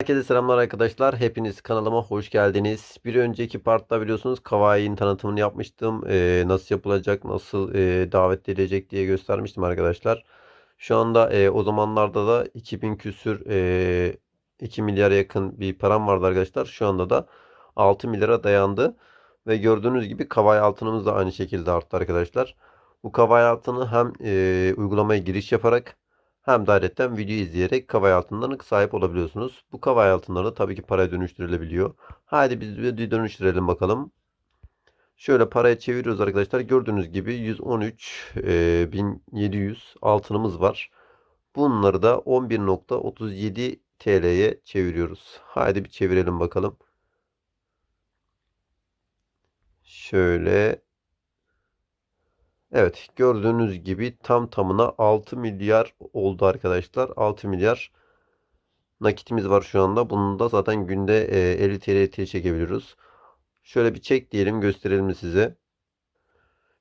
Herkese selamlar arkadaşlar. Hepiniz kanalıma hoş geldiniz. Bir önceki partta biliyorsunuz Kawaii'nin tanıtımını yapmıştım. Ee, nasıl yapılacak, nasıl e, davet edilecek diye göstermiştim arkadaşlar. Şu anda e, o zamanlarda da 2000 küsür e, 2 milyara yakın bir param vardı arkadaşlar. Şu anda da 6 milyara dayandı. Ve gördüğünüz gibi Kawaii altınımız da aynı şekilde arttı arkadaşlar. Bu Kawaii altını hem e, uygulamaya giriş yaparak hem de ayrıca video izleyerek Kavay altınlarına sahip olabiliyorsunuz. Bu Kavay altınları da tabii ki paraya dönüştürülebiliyor. Haydi biz videoyu dönüştürelim bakalım. Şöyle paraya çeviriyoruz arkadaşlar. Gördüğünüz gibi 113.700 altınımız var. Bunları da 11.37 TL'ye çeviriyoruz. Haydi bir çevirelim bakalım. Şöyle Evet gördüğünüz gibi tam tamına 6 milyar oldu arkadaşlar. 6 milyar nakitimiz var şu anda. Bunu da zaten günde e, 50 TL çekebiliyoruz. Şöyle bir çek diyelim gösterelim size.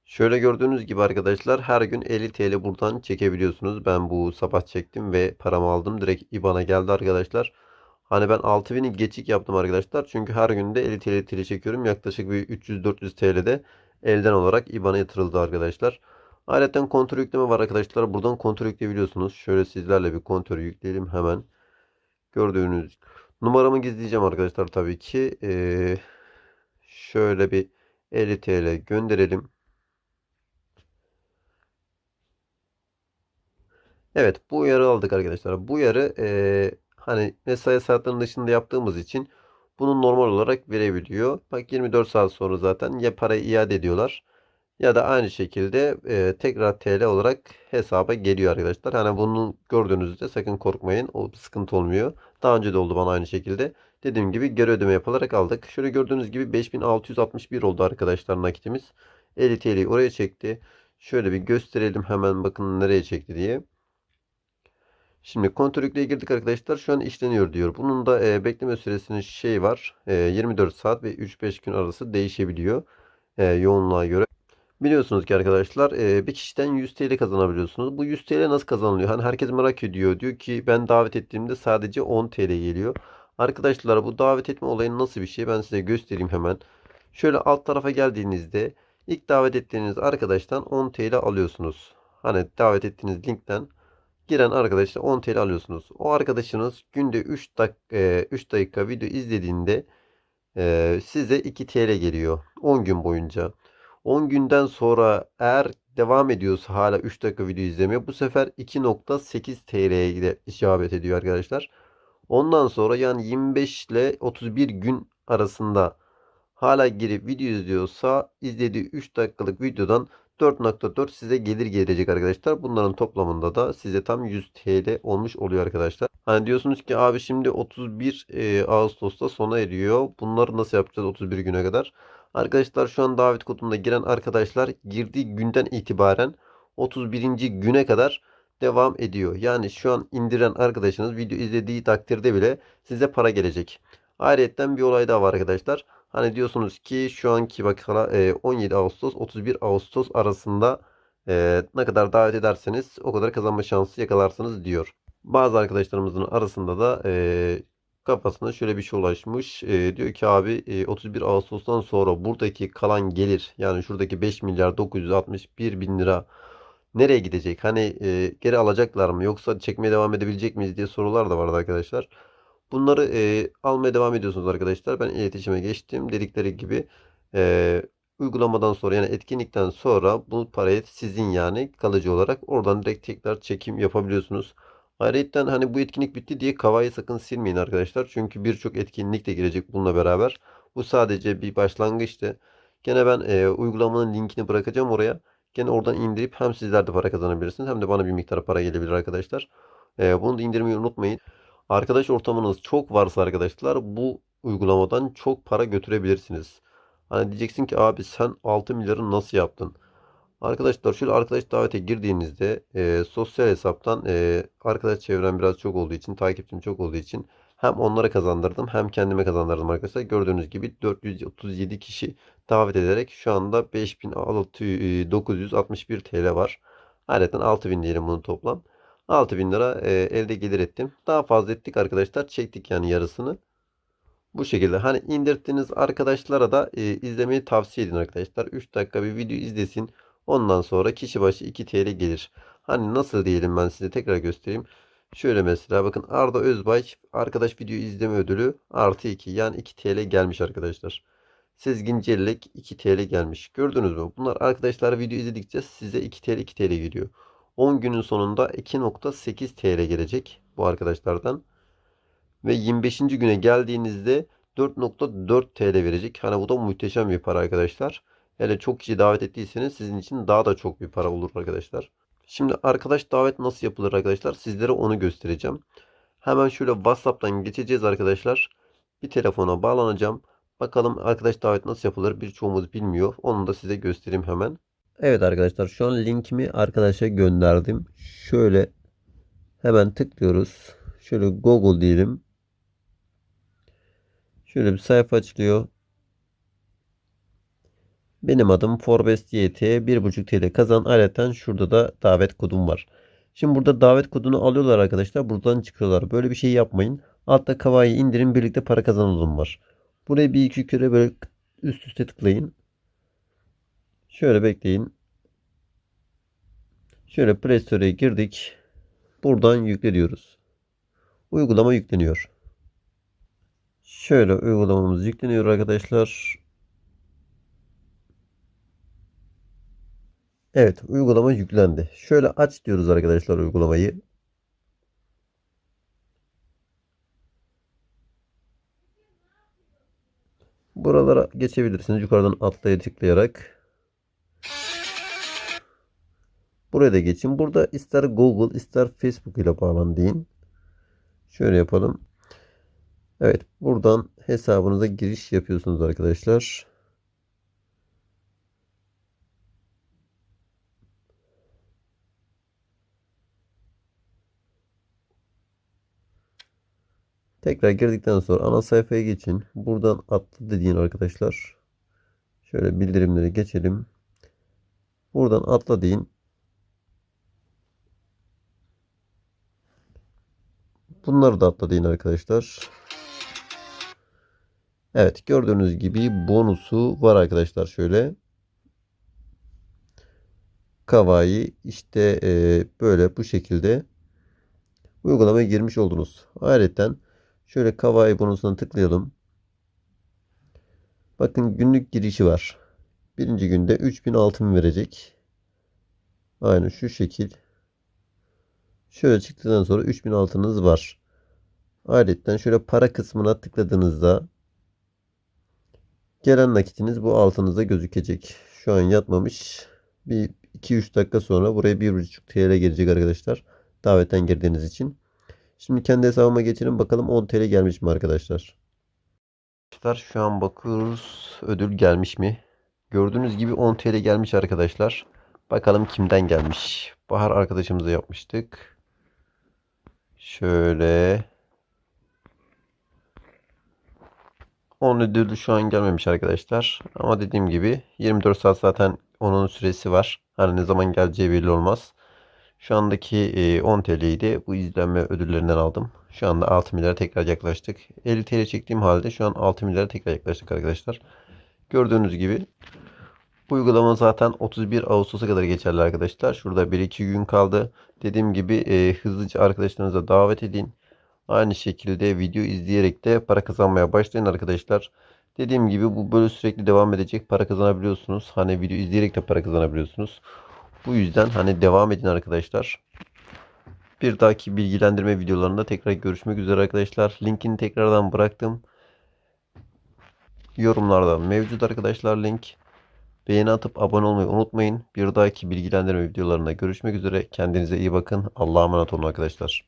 Şöyle gördüğünüz gibi arkadaşlar her gün 50 TL buradan çekebiliyorsunuz. Ben bu sabah çektim ve paramı aldım. Direkt IBAN'a geldi arkadaşlar. Hani ben 6000'i geçik yaptım arkadaşlar. Çünkü her günde 50 TL, TL çekiyorum. Yaklaşık bir 300-400 TL'de elden olarak IBAN'a yatırıldı arkadaşlar. Ayrıca kontör yükleme var arkadaşlar. Buradan kontör yükleyebiliyorsunuz. Şöyle sizlerle bir kontör yükleyelim hemen. Gördüğünüz numaramı gizleyeceğim arkadaşlar tabii ki. Ee, şöyle bir 50 TL gönderelim. Evet bu uyarı aldık arkadaşlar. Bu uyarı ee, hani mesai saatlerinin dışında yaptığımız için bunu normal olarak verebiliyor. Bak 24 saat sonra zaten ya parayı iade ediyorlar ya da aynı şekilde e, tekrar TL olarak hesaba geliyor arkadaşlar. Hani bunu gördüğünüzde sakın korkmayın. O sıkıntı olmuyor. Daha önce de oldu bana aynı şekilde. Dediğim gibi geri ödeme yapılarak aldık. Şöyle gördüğünüz gibi 5661 oldu arkadaşlar nakitimiz. 50 TL'yi oraya çekti. Şöyle bir gösterelim hemen bakın nereye çekti diye. Şimdi kontrol yükleye girdik arkadaşlar. Şu an işleniyor diyor. Bunun da e, bekleme süresinin şey var. E, 24 saat ve 3-5 gün arası değişebiliyor. E, yoğunluğa göre. Biliyorsunuz ki arkadaşlar e, bir kişiden 100 TL kazanabiliyorsunuz. Bu 100 TL nasıl kazanılıyor? Hani herkes merak ediyor. Diyor ki ben davet ettiğimde sadece 10 TL geliyor. Arkadaşlar bu davet etme olayı nasıl bir şey? Ben size göstereyim hemen. Şöyle alt tarafa geldiğinizde ilk davet ettiğiniz arkadaştan 10 TL alıyorsunuz. Hani davet ettiğiniz linkten giren arkadaşlar 10 TL alıyorsunuz. O arkadaşınız günde 3 dakika, 3 dakika video izlediğinde e, size 2 TL geliyor. 10 gün boyunca. 10 günden sonra eğer devam ediyorsa hala 3 dakika video izlemiyor. Bu sefer 2.8 TL'ye icabet ediyor arkadaşlar. Ondan sonra yani 25 ile 31 gün arasında hala girip video izliyorsa izlediği 3 dakikalık videodan 4.4 size gelir gelecek arkadaşlar. Bunların toplamında da size tam 100 TL olmuş oluyor arkadaşlar. Hani diyorsunuz ki abi şimdi 31 e, Ağustos'ta sona eriyor. Bunları nasıl yapacağız 31 güne kadar? Arkadaşlar şu an davet kodunda giren arkadaşlar girdiği günden itibaren 31. güne kadar devam ediyor. Yani şu an indiren arkadaşınız video izlediği takdirde bile size para gelecek. Ayrıca bir olay daha var arkadaşlar. Hani diyorsunuz ki şu anki bakala 17 Ağustos 31 Ağustos arasında e, ne kadar davet ederseniz o kadar kazanma şansı yakalarsınız diyor. Bazı arkadaşlarımızın arasında da e, kafasına şöyle bir şey ulaşmış. E, diyor ki abi e, 31 Ağustos'tan sonra buradaki kalan gelir yani şuradaki 5 milyar 961 bin lira nereye gidecek? Hani e, geri alacaklar mı yoksa çekmeye devam edebilecek miyiz diye sorular da vardı arkadaşlar. Bunları e, almaya devam ediyorsunuz arkadaşlar. Ben iletişime geçtim. Dedikleri gibi e, uygulamadan sonra yani etkinlikten sonra bu parayı sizin yani kalıcı olarak oradan direkt tekrar çekim yapabiliyorsunuz. Ayrıca hani bu etkinlik bitti diye Kava'yı sakın silmeyin arkadaşlar. Çünkü birçok etkinlik de gelecek bununla beraber. Bu sadece bir başlangıçtı. Gene ben e, uygulamanın linkini bırakacağım oraya. Gene oradan indirip hem sizler de para kazanabilirsiniz hem de bana bir miktar para gelebilir arkadaşlar. E, bunu da indirmeyi unutmayın. Arkadaş ortamınız çok varsa arkadaşlar bu uygulamadan çok para götürebilirsiniz. Hani diyeceksin ki abi sen 6 milyarı nasıl yaptın? Arkadaşlar şöyle arkadaş davete girdiğinizde e, sosyal hesaptan e, arkadaş çevrem biraz çok olduğu için takipçim çok olduğu için hem onlara kazandırdım hem kendime kazandırdım arkadaşlar. Gördüğünüz gibi 437 kişi davet ederek şu anda 5961 TL var. Ayrıca 6000 diyelim bunu toplam. 6000 lira e, elde gelir ettim. Daha fazla ettik arkadaşlar. Çektik yani yarısını. Bu şekilde hani indirttiğiniz arkadaşlara da e, izlemeyi tavsiye edin arkadaşlar. 3 dakika bir video izlesin. Ondan sonra kişi başı 2 TL gelir. Hani nasıl diyelim ben size tekrar göstereyim. Şöyle mesela bakın Arda Özbay arkadaş video izleme ödülü artı 2 yani 2 TL gelmiş arkadaşlar. Sezgin Cellek 2 TL gelmiş. Gördünüz mü? Bunlar arkadaşlar video izledikçe size 2 TL 2 TL geliyor. 10 günün sonunda 2.8 TL gelecek bu arkadaşlardan. Ve 25. güne geldiğinizde 4.4 TL verecek. Hani bu da muhteşem bir para arkadaşlar. Hele çok kişi davet ettiyseniz sizin için daha da çok bir para olur arkadaşlar. Şimdi arkadaş davet nasıl yapılır arkadaşlar? Sizlere onu göstereceğim. Hemen şöyle WhatsApp'tan geçeceğiz arkadaşlar. Bir telefona bağlanacağım. Bakalım arkadaş davet nasıl yapılır? Birçoğumuz bilmiyor. Onu da size göstereyim hemen. Evet arkadaşlar şu an linkimi arkadaşa gönderdim. Şöyle hemen tıklıyoruz. Şöyle Google diyelim. Şöyle bir sayfa açılıyor. Benim adım Forbes YT 1.5 TL kazan. Ayrıca şurada da davet kodum var. Şimdi burada davet kodunu alıyorlar arkadaşlar. Buradan çıkıyorlar. Böyle bir şey yapmayın. Altta kavayı indirin birlikte para kazanalım var. Buraya bir iki kere böyle üst üste tıklayın. Şöyle bekleyin. Şöyle Play Store'ya girdik. Buradan yükle. Uygulama yükleniyor. Şöyle uygulamamız yükleniyor arkadaşlar. Evet uygulama yüklendi. Şöyle aç diyoruz arkadaşlar uygulamayı. Buralara geçebilirsiniz. Yukarıdan atlaya tıklayarak. Buraya da geçin. Burada ister Google ister Facebook ile bağlan deyin. Şöyle yapalım. Evet buradan hesabınıza giriş yapıyorsunuz arkadaşlar. Tekrar girdikten sonra ana sayfaya geçin. Buradan atla dediğin arkadaşlar. Şöyle bildirimleri geçelim. Buradan atla deyin. Bunları da atla deyin arkadaşlar. Evet gördüğünüz gibi bonusu var arkadaşlar şöyle. Kavai işte e, böyle bu şekilde uygulamaya girmiş oldunuz. Ayrıca Şöyle Kawaii bonusuna tıklayalım. Bakın günlük girişi var. Birinci günde 3000 altın verecek. Aynı şu şekil. Şöyle çıktıktan sonra 3000 altınız var. Ayrıca şöyle para kısmına tıkladığınızda gelen nakitiniz bu altınızda gözükecek. Şu an yatmamış. Bir 2-3 dakika sonra buraya 1.5 TL gelecek arkadaşlar. Davetten girdiğiniz için. Şimdi kendi hesabıma geçelim bakalım 10 TL gelmiş mi arkadaşlar. Arkadaşlar şu an bakıyoruz ödül gelmiş mi? Gördüğünüz gibi 10 TL gelmiş arkadaşlar. Bakalım kimden gelmiş. Bahar arkadaşımıza yapmıştık. Şöyle. 10 ödülü şu an gelmemiş arkadaşlar. Ama dediğim gibi 24 saat zaten onun süresi var. Hani ne zaman geleceği belli olmaz. Şu andaki 10 TL'yi de bu izlenme ödüllerinden aldım. Şu anda 6 milyara tekrar yaklaştık. 50 TL çektiğim halde şu an 6 milyara tekrar yaklaştık arkadaşlar. Gördüğünüz gibi bu uygulama zaten 31 Ağustos'a kadar geçerli arkadaşlar. Şurada 1-2 gün kaldı. Dediğim gibi e, hızlıca arkadaşlarınıza davet edin. Aynı şekilde video izleyerek de para kazanmaya başlayın arkadaşlar. Dediğim gibi bu böyle sürekli devam edecek. Para kazanabiliyorsunuz. Hani video izleyerek de para kazanabiliyorsunuz. Bu yüzden hani devam edin arkadaşlar. Bir dahaki bilgilendirme videolarında tekrar görüşmek üzere arkadaşlar. Linkini tekrardan bıraktım. Yorumlarda mevcut arkadaşlar link. Beğeni atıp abone olmayı unutmayın. Bir dahaki bilgilendirme videolarında görüşmek üzere. Kendinize iyi bakın. Allah'a emanet olun arkadaşlar.